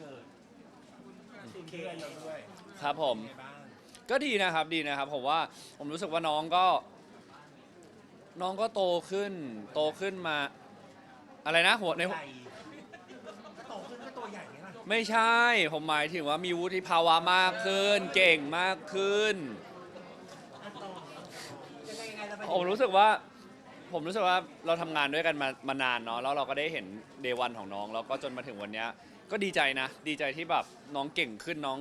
เกิดคุณเพื่อนเราด้วยครับผม เป็นไงบ้าง ก็ดีนะครับดีนะครับผมว่าผมรู้สึกว่าน้องก็ น้องก็โตขึ้น โตขึ้นมา อะไรนะหัวใน ใหญ่ก็โตขึ้นก็ตัวใหญ่ไงล่ะไม่ใช่ ผมหมายถึงว่ามีวุฒิภาวะมากขึ้น เก่งมากขึ้น อะโตยังไงยังไงเราไปผมรู้สึกว่า ผมรู้สึกว่าเราทำงานด้วยกันมามานานเนาะแล้วเราก็ได้เห็นเดวันของน้อง แล้วก็จนมาถึงวันเนี้ย ก็ดีใจนะ ดีใจที่แบบน้องเก่งขึ้นน้อง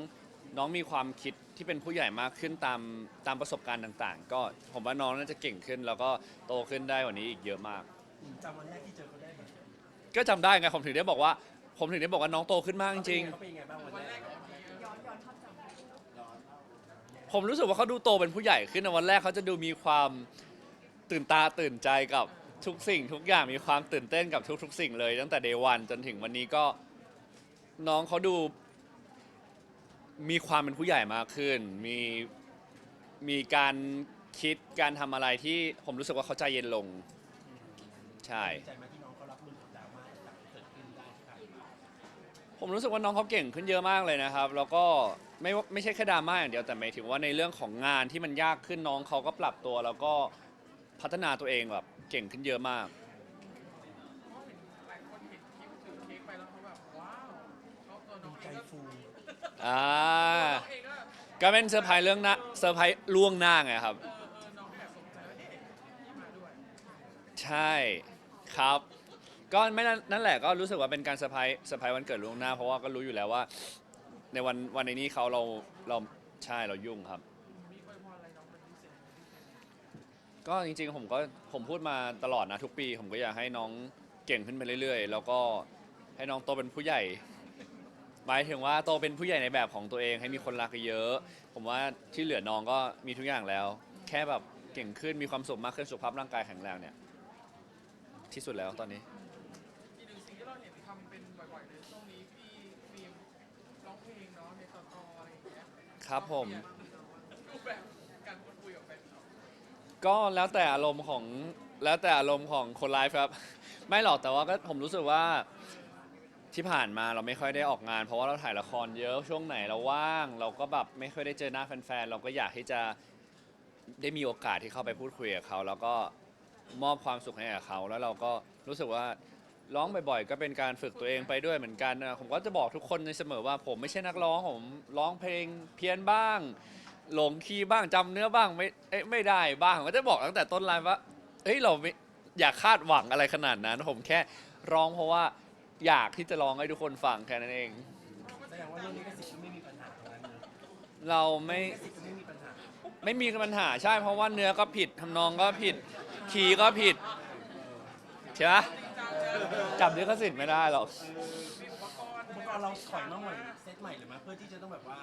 น้องมีความคิดที่เป็นผู้ใหญ่มากขึ้นตามตามประสบการณ์ต่างๆ ก็ผมว่าน้องน่าจะเก่งขึ้น แล้วก็โตขึ้นได้กว่านี้อีกเยอะมากอืมจำวันแรกที่เจอเขาได้ไหมก็จำได้ไงผมถึงได้บอกว่า ผมถึงได้บอกว่าน้องโตขึ้นมากจริงเขาเป็นยังไงบ้างวันแรกๆผมรู้สึกว่าเขาดูโตเป็นผู้ใหญ่ขึ้นนะวันแรกเขาจะดูมีความตื่นตาตื่นใจกับทุกสิ่ง ทุกอย่างมีความตื่นเต้นกับทุกๆ สิ่งเลย ตั้งแต่เดวันจนถึงวันนี้ก็ น้องเขาดู มีความเป็นผู้ใหญ่มากขึ้น มีมีการคิดการทำอะไรที่ผมรู้สึกว่าเขาใจเย็นลง ใช่ ใจไหมที่น้องเขารับมือกับดราม่าต่เกิดขึ้นได้ที่ผ่านมาผมรู้สึกว่าน้องเขาเก่งขึ้นเยอะมากเลยนะครับ แล้วก็ไม่ว่าไม่ใช่แค่ดราม่าอย่างเดียวแต่หมายถึงว่าในเรื่องของงานที่มันยากขึ้นน้องเขาก็ปรับตัว แล้วก็พัฒนาตัวเองแบบเก่งขึ้นเยอะมาก หลายคนเห็นคลิปถือเค้กไปแล้วเขาแบบว้าวเขาตัวน้ ดู องเอ ใจ งก็ ฟู อ่าก็เป็นเซอร์ไพรส์เรื่องหน้าเซอร์ไพรส์ล่วงหน้าไงครับ ใช่ครับ ก็ไม่นั่นนั่นแหละก็รู้สึกว่าเป็นการเซอร์ไพรส์เซอร์ไพรส์วันเกิดล่วงหน้า เพราะว่าก็รู้อยู่แล้วว่า ในวันวันในนี้เขาเราเราใช่เรายุ่งครับ ก็จริงๆผมก็ผมพูดมาตลอดนะทุกปี ผมก็อยากให้น้องเก่งขึ้นไปเรื่อยๆ แล้วก็ให้น้องโตเป็นผู้ใหญ่ หมายถึงว่าโตเป็นผู้ใหญ่ในแบบของตัวเองให้มีคนรักเยอะ ผมว่าที่เหลือน้องก็มีทุกอย่างแล้ว แค่แบบเก่งขึ้นมีความสุขมากขึ้นสุขภาพร่างกายแข็งแรงเนี่ย ที่สุดแล้วตอนนี้ อีกหนึ่งสิ่งที่เราเห็นทำเป็นบ่อยๆเลยช่วงนี้พี่ฟิล์มร้องเพลงเนาะในตอนออะไรอย่างเงี้ยครับผม รูปแบบการพูดคุยกับแฟนคลับก็แล้วแต่อารมณ์ของแล้วแต่อารมณ์ของคนไลฟ์ครับ ไม่หรอกแต่ว่าก็ผมรู้สึกว่า ที่ผ่านมาเราไม่ค่อยได้ออกงาน เพราะว่าเราถ่ายละครเยอะช่วงไหนเราว่าง เราก็แบบไม่ค่อยได้เจอหน้าแฟนๆเราก็อยากที่จะได้มีโอกาสที่เข้าไปพูดคุยกับเขาแล้วก็มอบความสุขให้กับเขาแล้วเราก็รู้สึกว่าร้องบ่อยๆ ก็เป็นการฝึกตัวเองไปด้วยเหมือนกันนะผมก็จะบอกทุกคนในเสมอว่าผมไม่ใช่นักร้องผมร้องเพลงเพี้ยนบ้าง หลงคีย์บ้างจำเนื้อบ้างไม่เอ๊ะไม่ได้บ้างผมก็จะบอกตั้งแต่ต้นไลฟ์ว่าเฮ้ยเราไม่อยากคาดหวังอะไรขนาดนั้น ผมแค่ร้องเพราะว่า อยากที่จะร้องให้ทุกคนฟังแค่นั้นเอง แสดงว่าเรื่องนี้ก็สิทธิ์ก็ไม่มีปัญหาตรงนั้นเลยเราไม่ลิขสิทธิ์ก็ไม่มีปัญหาไม่มีปัญหาใช่ เพราะว่าเนื้อก็ผิดทำนองก็ผิดคีย์ก็ผิดใช่ไหมจับลิขสิทธิ์ไม่ได้หรอก อุปกรณ์เราถอยมาใหม่เซตใหม่เลยไหมเพื่อที่จะต้องแบบว่า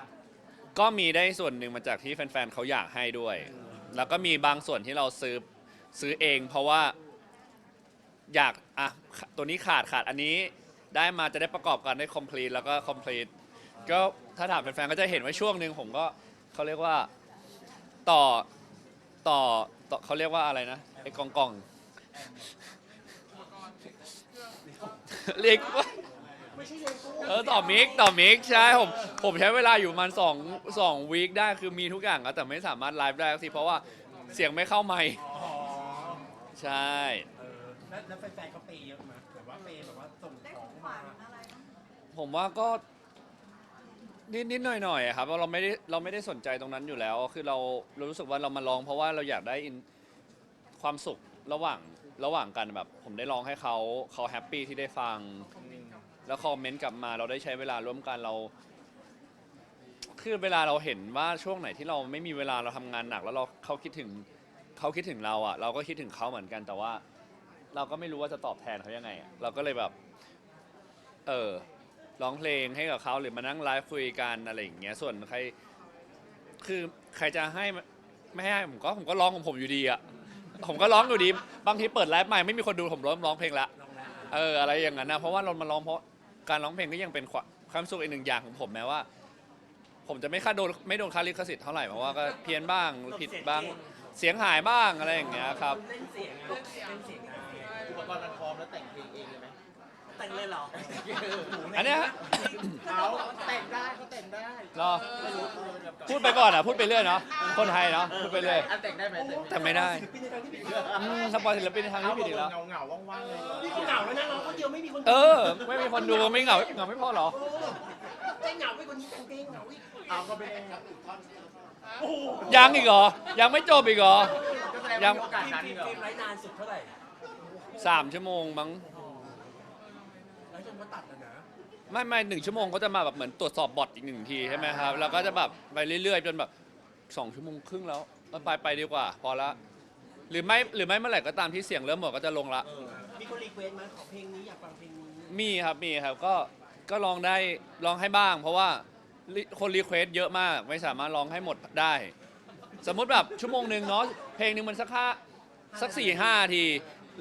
ก็มีได้ส่วนหนึ่งมาจากที่แฟนๆเขาอยากให้ด้วย แล้วก็มีบางส่วนที่เราซื้อซื้อเอง เพราะว่าอยากอะตัวนี้ขาดขาดอันนี้ ได้มาจะได้ประกอบกันได้ complete แล้วก็ complete ก็ถ้าถามแฟนๆก็จะเห็นว่าช่วงหนึ่งผมก็เขาเรียกว่าต่อต่อต่อเขาเรียกว่าอะไรนะไอ้กล่องกล่องเรียกว่าเออต่อมิกต่อมิกใช่ผมผมใช้เวลาอยู่ประมันสองสองวีคได้คือมีทุกอย่างอะแต่ไม่สามารถไลฟ์ได้สักทีเพราะว่าเสียงไม่เข้าไมค์อ๋อใช่ เออแล้วแล้วแฟนๆเขาเปย์เยอะไหม ผมว่าก็นิดนิดหน่อยหน่อยๆอะครับเพราเราไม่ได้เราไม่ได้สนใจตรงนั้นอยู่แล้ว คือเราเรารู้สึกว่าเรามาร้องเพราะว่าเราอยากได้อินความสุขระหว่างระหว่างกันแบบ ผมได้ร้องให้เขาเขาแฮปปี้ที่ได้ฟัง แล้วคอมเมนต์กลับมาเราได้ใช้เวลาร่วมกันเรา คือเวลาเราเห็นว่าช่วงไหนที่เราไม่มีเวลาเราทำงานหนัก แล้วเราเขาคิดถึงเขาคิดถึงเราอะ เราก็คิดถึงเขาเหมือนกันแต่ว่า เราก็ไม่รู้ว่าจะตอบแทนเขายังไงอะเราก็เลยแบบ เออ ร้องเพลงให้กับเขาหรือมานั่งไลฟ์คุยกันอะไรอย่างเงี้ยส่วนใคร คือใครจะให้ไม่ให้ผมก็ผมก็ร้องของผมอยู่ดีอะผมก็ร้องอยู่ดี บางทีเปิดไลฟ์ใหม่ไม่มีคนดูผมร้องร้องเพลงละลองแล้วเอออะไรอย่างนั้นนะเพราะว่าเรามาร้องเพราะการร้องเพลงก็ยังเป็นความความสุขอีกหนึ่งอย่างของผมแม้ว่า ผมจะไม่ค่าโดนไม่โดนค่าลิขสิทธิ์เท่าไหร่เพราะว่าก็เพี้ยนบ้างผิดบ้างเสียงหายบ้างอะไรอย่างเงี้ยครับ เล่นเสียงอะเล่นเสียงอะอุปกรณ์มันพร้อมแล้วแต่งเพลงเองเลยไหม แต่งเลยเหรอเหรออันเนี้ยฮะเขาแต่งได้เขาแต่งได้รอพูดไปก่อนอะพูดไปเรื่อยเนาะคนไทยเนาะพูดไปเรื่อยอันแต่งได้ไหมแต่งแต่ไม่ได้ศิลปินในทางที่ผิดอืมสปอยศิลปินในทางเขาที่บผิอดกอีกแล้ว เงาเงาๆว่างๆเลยนี่ก็เหงาแล้วนะเราก็เดียวไม่มีคนเออ ไม่มีคนดูไม่เหงาเหงาไม่พอเหรอโอ้ใจเหงาไปกว่านี้เพลงเหงาอีกเอาก็เป็นโอ้โหยังอีกเหรอ ยังไม่จบอีกเหรอ ก็แสดงยัว่างมีโอกาสฟิล์นั้นมเหรอฟิล์มไร้นานสุดเท่าไหร่สามชั่วโมงมั้ง ไร้จนว่าตัดแล้วนะไม่ไม่หนึ่งชั่วโมงเขาจะมาแบบเหมือนตรวจสอบบอทอีกหนึ่งทีใช่ไหมครับแล้วก็จะแบบไปเรื่อยๆจนแบบสองชั่วโมงครึ่งแล้วเออไปไปดีกว่า พอละหรือไม่หรือไม่เมื่อไหร่ก็ตามที่เสียงเริ่มหมดก็จะลงละมีคนรีเควสต์ไหมขอเพลงนี้อยากฟังเพลงนี้มีครับมีครับก็ก็ลองได้ลองให้บ้าง เพราะว่าลิคนรีเควสเยอะมากไม่สามารถร้องให้หมดได้ สมมุติแบบชั่วโมงหนึ่งเนาะเพลงหนึ่งมันสักห้าสักสี่ห้านาที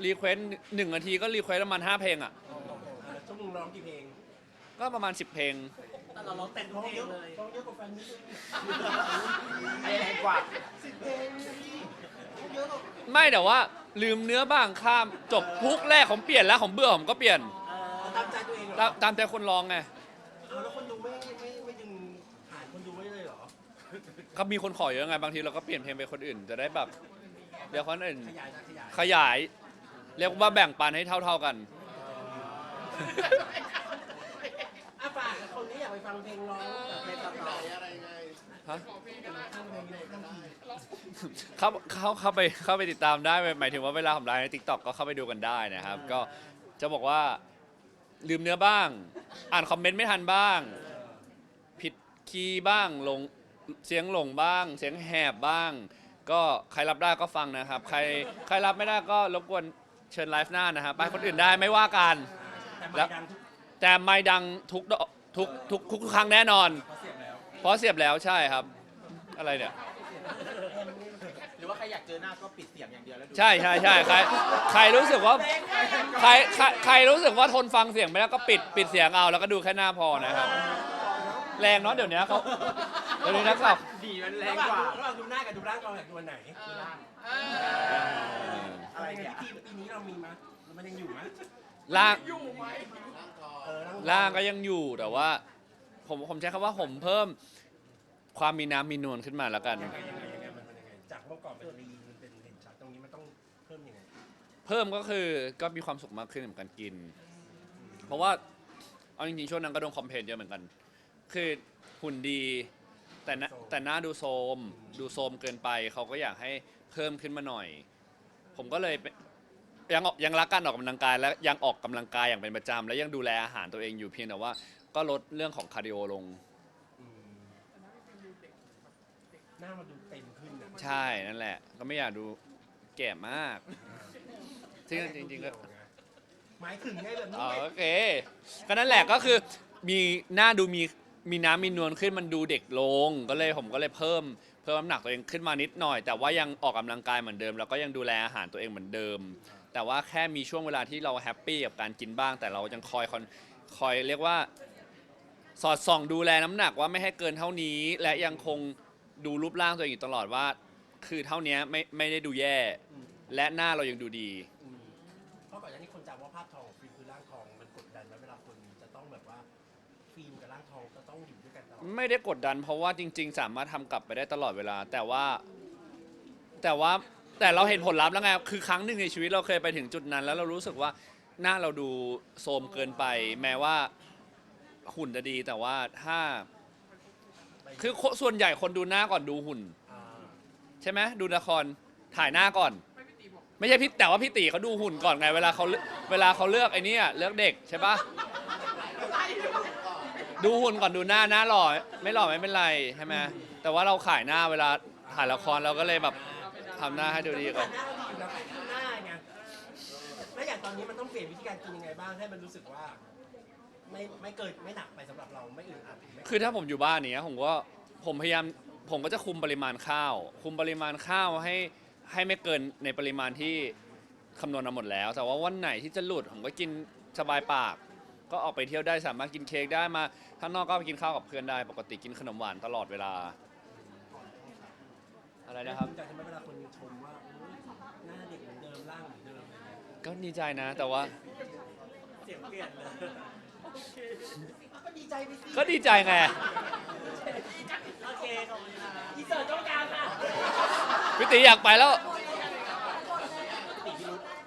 รีเควสหนึ่งนาทีก็รีเควสประมาณห้าเพลงอะอ่าชั่วโมง ร้องกี่เพลงก็ประมาณ 10 เพลง แต่เราร้องเต็มทุกเพลงเลยร้องเยอะกว่าแฟนนิดนึงไอ้แรงกว่าสิบเพลงเยอะกว่าไม่แต่ว่าลืมเนื้อบ้างข้ามจบพุกแรกผมเปลี่ยนแล้วผมเบื่อผมก็เปลี่ยนเอาตามใจตัวเองเหรอตามตามใจคนร้องไงเอาแล้วคนดูไม่ไม่ไม่ดึงหายคนดูไว้เลยเหรอก็มีคนขอเยอะไงบางทีเราก็เปลี่ยนเพลงไปคนอื่น จะได้แบบเดี๋ยวคนอื่นขยายนะขยายขยาย เรียกว่าแบ่งปันให้เท่า ๆกัน อะฝากคนที่อยากไปฟังเพลงร้องแบบในต่อฮะ ข้างเพลงข้าเข้าเข้าเข้าไปเข้าไปติดตามได้หมายถึงว่าเวลาผมไลฟ์ในทิกตอกก็เข้าไปดูกันได้นะครับ ก็จะบอกว่าลืมเนื้อบ้าง อ่านคอมเมนต์ไม่ทันบ้าง ผิดคีย์บ้างหลงเสียงหลงบ้าง เสียงแหบบ้าง ก็ใครรับได้ก็ฟังนะครับ ใครใครรับไม่ได้ก็รบกวนเชิญไลฟ์หน้านะครับไปคนอื่นได้ไม่ว่ากัน แต่ไม่ดังทุกแต่ไม่ดังทุกดอกทุกทุกทุกทุกครั้งแน่นอน เพราะเสียบแล้ว เพราะเสียบแล้วใช่ครับ อะไรเนี่ย หรือว่าใครอยากเจอหน้าก็ปิดเสียงอย่างเดียวแล้วดูใช่ใช่ใช่ใครใครรู้สึกว่าใครใครใครรู้สึกว่าทนฟังเสียงไม่ได้ก็ปิดปิดเสียงเอาแล้วก็ดูแค่หน้าพอนะครับ แรงเนาะเดี๋ยวนี้เขาเดี๋ยวนี้นักข่าวดีมันแรระงหว่างกว่า ระหว่างดูหน้ากับดูร่างเราอยากดูอันไหนเอออะไรเนี่ยปีปีนี้เรามีมั้ยมันยังอยู่มั้ย ล่าง อยู่ไหมเออล่างก็ยังอยู่แต่ว่า ผมผมใช้คำว่าผมเพิ่มความมีน้ำมีนวลขึ้นมาแล้วกัน ยังไงยังไงยังไงมันเป็นยังไงจากเมื่อก่อนเป็นลีนมันเป็นเห็นชัดตรงนี้มันต้องเพิ่มยังไงเพิ่มก็คือก็มีความสุขมากขึ้นกับการกิน เพราะว่าเอาจริงๆช่วงนั้นก็โดนคอมเพลนเยอะเหมือนกัน คือหุ่นดีแต่หน้าแต่หน้าดูโทรมดูโทรมเกินไปเขาก็อยากให้เพิ่มขึ้นมาหน่อย ผมก็เลยไป ยังออกยังรักการออกกำลังกายและยังออกกำลังกายอย่างเป็นประจำและยังดูแลอาหารตัวเองอยู่เพียงแต่ว่า ก็ลดเรื่องของคาร์ดิโอลงอืมหน้ามันดูเต็มขึ้นอะใช่นั่นแหละ ก็ไม่อยากดูแก่มากซึ่งจริงๆก็ หมายถึงไงแบบนี้อ๋อไง โอเค ก็นั่นแหละก็คือมีหน้าดูมีมีน้ำมีนวลขึ้นมันดูเด็กลง ก็เลยผมก็เลยเพิ่มเพิ่มน้ำหนักตัวเองขึ้นมานิดหน่อย แต่ว่ายังออกกำลังกายเหมือนเดิม แล้วก็ยังดูแลอาหารตัวเองเหมือนเดิม แต่ว่าแค่มีช่วงเวลาที่เราแฮปปี้กับการกินบ้าง แต่เรายังคอยคอนคอยเรียกว่า สอดส่องดูแลน้ำหนักว่าไม่ให้เกินเท่านี้ และยังคงดูรูปร่างตัวเองอยู่ตลอดว่า คือเท่านี้ไม่ไม่ได้ดูแย่ และหน้าเรายังดูดี อืมเพราะก่อนหน้านี้คนจำว่าภาพทองของฟิล์มคือร่างทองมันกดดันแล้วเวลาคนจะต้องแบบว่าฟิล์มกับร่างทองจะต้องอยู่ด้วยกันตลอดไม่ได้กดดันเพราะว่าจริง ๆ สามารถทำกลับไปได้ตลอดเวลา แต่ว่าแต่ว่า แต่เราเห็นผลลัพธ์แล้วไง คือครั้งหนึ่งในชีวิตเราเคยไปถึงจุดนั้น แล้วเรารู้สึกว่าหน้าเราดูโทรมเกินไป แม้ว่าหุ่นจะดีแต่ว่าถ้า คือส่วนใหญ่คนดูหน้าก่อนดูหุ่น ใช่ไหมดูละครถ่ายหน้าก่อน ไม่พี่ตีบอกไม่ใช่พี่แต่ว่าพี่ตีเขาดูหุ่นก่อนไง เวลาเขาเวลาเขาเลือกไอ้นี่เลือกเด็กใช่ปะดูหุ่นก่อนดูหน้าหน้าหล่อไม่หล่อไม่เป็นไรใช่ไหมแต่ว่าเราขายหน้าเวลาถ่ายละครเราก็เลยแบบ ทำหน้าให้ดูดีก่อน หน้าเราดีอยู่แล้วหน้าไงแล้วอย่างตอนนี้มันต้องเปลี่ยนวิธีการกินยังไงบ้างให้มันรู้สึกว่า ไม่ไม่เกิดไม่หนักไปสำหรับเราไม่อึดอัดไม่คือถ้าผมอยู่บ้านเนี้ยผมก็ผมพยายามผมก็จะคุมปริมาณข้าว คุมปริมาณข้าวให้ให้ไม่เกินในปริมาณที่คำนวณมาหมดแล้ว แต่ว่าวันไหนที่จะหลุดผมก็กินสบายปาก ก็ออกไปเที่ยวได้สามารถกินเค้กได้มาข้างนอกก็ไปกินข้าวกับเพื่อนได้ ปกติกินขนมหวานตลอดเวลา อะไรนะครับภูมิใจทำไมเวลาคนชมว่าโอ้ยหน้าเด็ กเหมือนเดิมร่างเหมือนเดิมอะไรเงี้ยก็ดีใจนะ แต่ว่า เสียงเปลี่ยนลี่ยนเลยก็ดีใจไปสิก็ดีใจไง โอเคขอบคุณค่ะ อีเสิร์ตต้องการค่ะ พี่ตีอยากไปแล้วหั